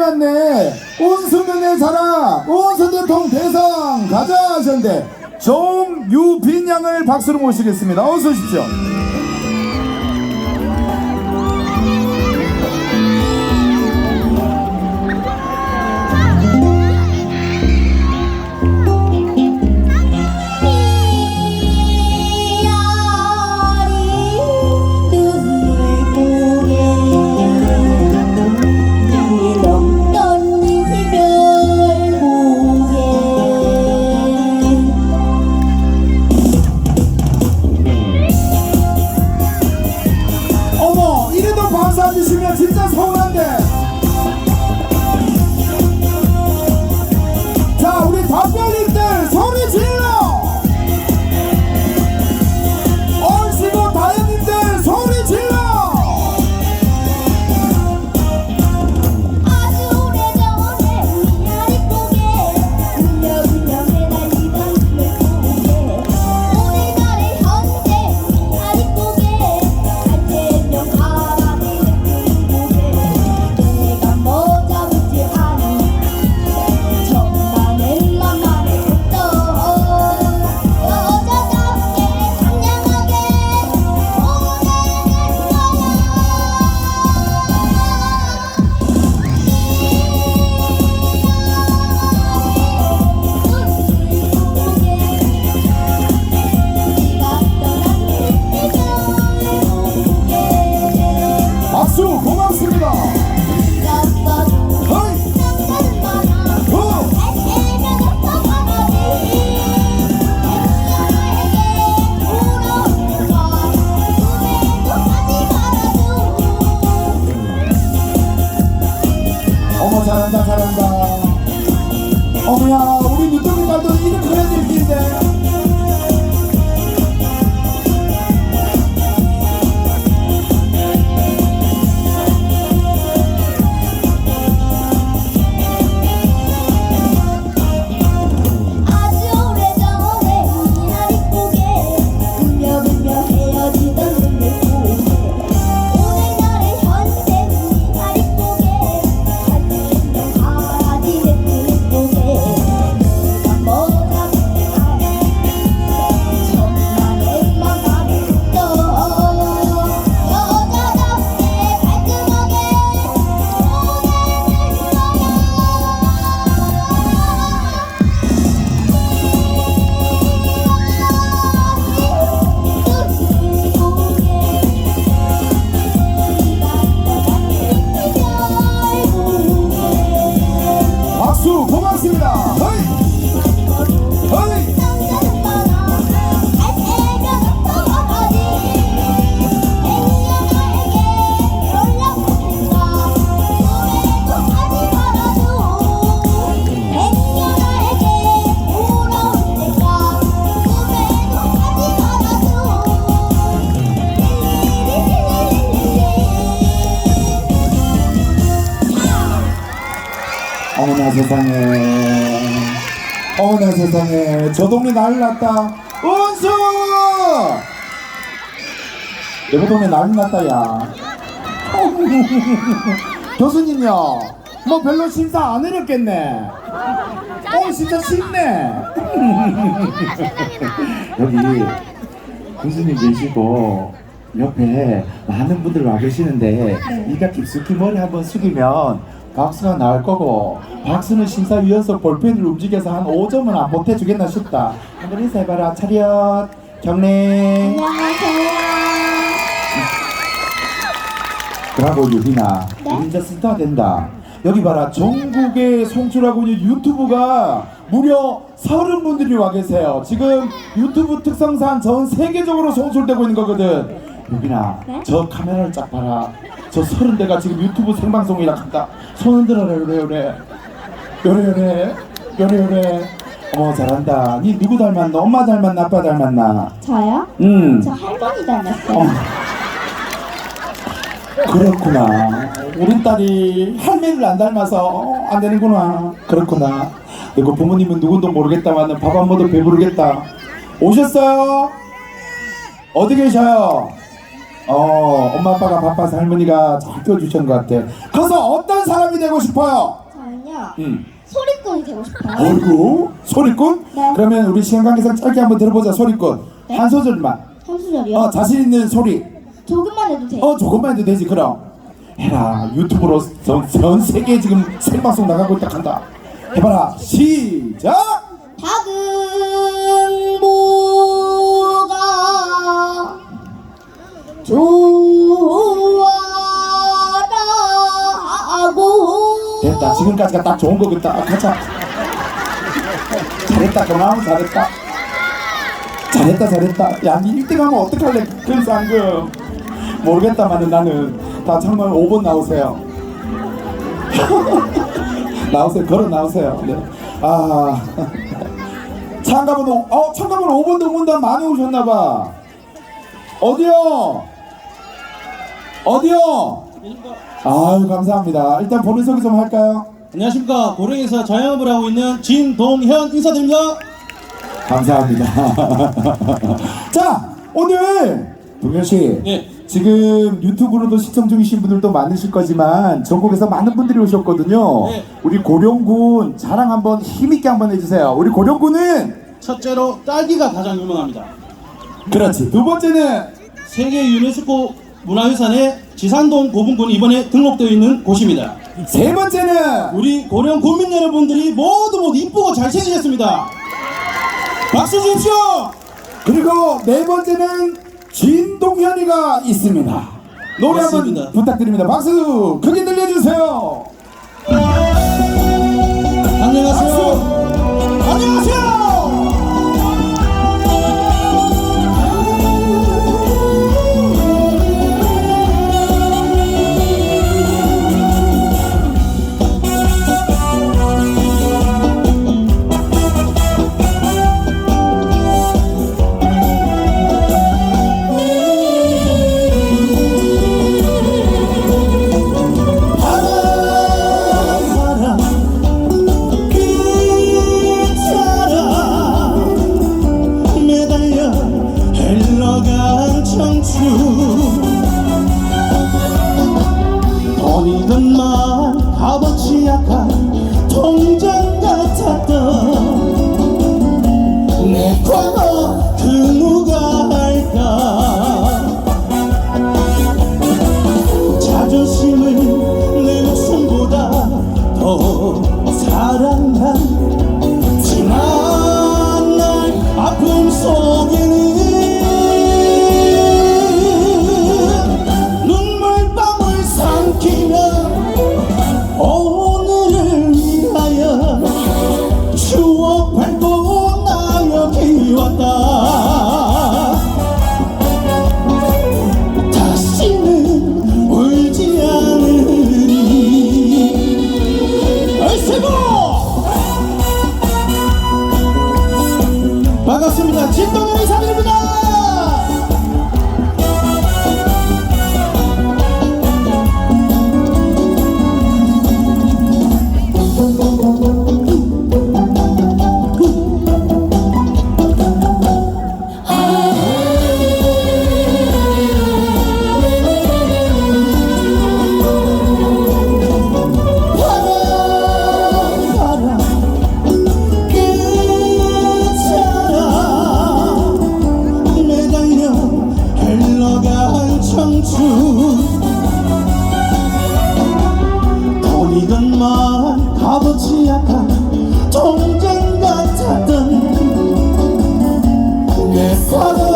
왔네. 온수면의 사랑, 온수대통 대상 가자 하셨는데, 정유빈 양을 박수로 모시겠습니다. 어서 오십시오. 진짜 서운한데. 잘한다 잘한다. 어머야 우리 유튜브 세상에. 어머나 세상에. 저 동네 난리 났다. 은수! 여기 동네 났다 야. 교수님요. 뭐 별로 심사 안 어렵겠네. 어 진짜 쉽네. 여기 교수님 계시고 옆에 많은 분들 와 계시는데 이가 깊숙이 머리 한번 숙이면 박수가 나올 거고 박수는 심사위원석 볼펜을 움직여서 한 5점은 안 못해주겠나 싶다. 한번 인사해봐라. 차렷. 경례. 브라보 유빈아 네? 우리 이제 스타 된다. 여기 봐라. 전국에 송출하고 있는 유튜브가 무려 서른 분들이 와 계세요. 지금 유튜브 특성상 전 세계적으로 송출되고 있는 거거든 유빈아 네? 저 카메라를 쫙 봐라 저 서른 대가 지금 유튜브 생방송이라 한다 손 흔들어라 요래 요래 요래 요래 요래 요래 어머 잘한다 니 누구 닮았나 엄마 닮았나 아빠 닮았나 저요? 음 저 할머니 닮았어요. 어. 그렇구나. 우리 딸이 할매를 안 닮아서 어, 안 되는구나. 그렇구나. 그리고 부모님은 누군도 모르겠다만 밥 한 번도 배부르겠다. 오셨어요? 어디 계셔요? 어 엄마 아빠가 바빠서 할머니가 잘 키워주신 것 같아 커서 어떤 사람이 되고 싶어요? 저는요 응 소리꾼이 되고 싶어요. 어이구 소리꾼? 네. 그러면 우리 시간 관계상 짧게 한번 들어보자 소리꾼. 네? 한 소절만. 한 소절이요? 어 자신 있는 소리. 조금만 해도 돼요. 어 조금만 해도 되지 그럼. 해라 유튜브로 전, 전 세계 지금 생방송 나가고 있다 한다. 해봐라 시작! 작은 좋아라고. 됐다. 지금까지가 딱 좋은 거겠다. 아, 가자. 잘했다. 그만. 잘했다. 잘했다. 잘했다. 야니 1등 하면 어떡할래? 큰 상금. 모르겠다마는 나는. 다 정말 5번 나오세요. 나오세요. 걸어 나오세요. 네. 아. 참가번호. 어 참가번호 5번 동문단 많이 오셨나봐. 어디요 어디요 아유 감사합니다 일단 본인 소개 좀 할까요 안녕하십니까 고령에서 자영업을 하고 있는 진동현 인사드립니다 감사합니다. 자, 오늘 동현 씨. 네. 지금 유튜브로도 시청 중이신 분들도 많으실 거지만 전국에서 많은 분들이 오셨거든요. 네. 우리 고령군 자랑 한번 힘있게 한번 해주세요. 우리 고령군은 첫째로 딸기가 가장 유명합니다 그렇지. 두 번째는 세계 유네스코 문화유산에 지산동 고분군이 이번에 등록되어 있는 곳입니다 세 번째는 우리 고령 국민 여러분들이 모두 모두 이쁘고 잘생기셨습니다 박수 주십시오 그리고 네 번째는 진동현이가 있습니다. 노래 한번 맞습니다. 부탁드립니다. 박수 크게 들려주세요. 돈이든만 값어치 약한 통장 내과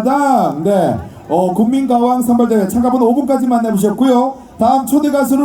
마당, 네, 어, 국민가왕 선발대회 참가번 5분까지 만나보셨고요. 다음 초대 가수를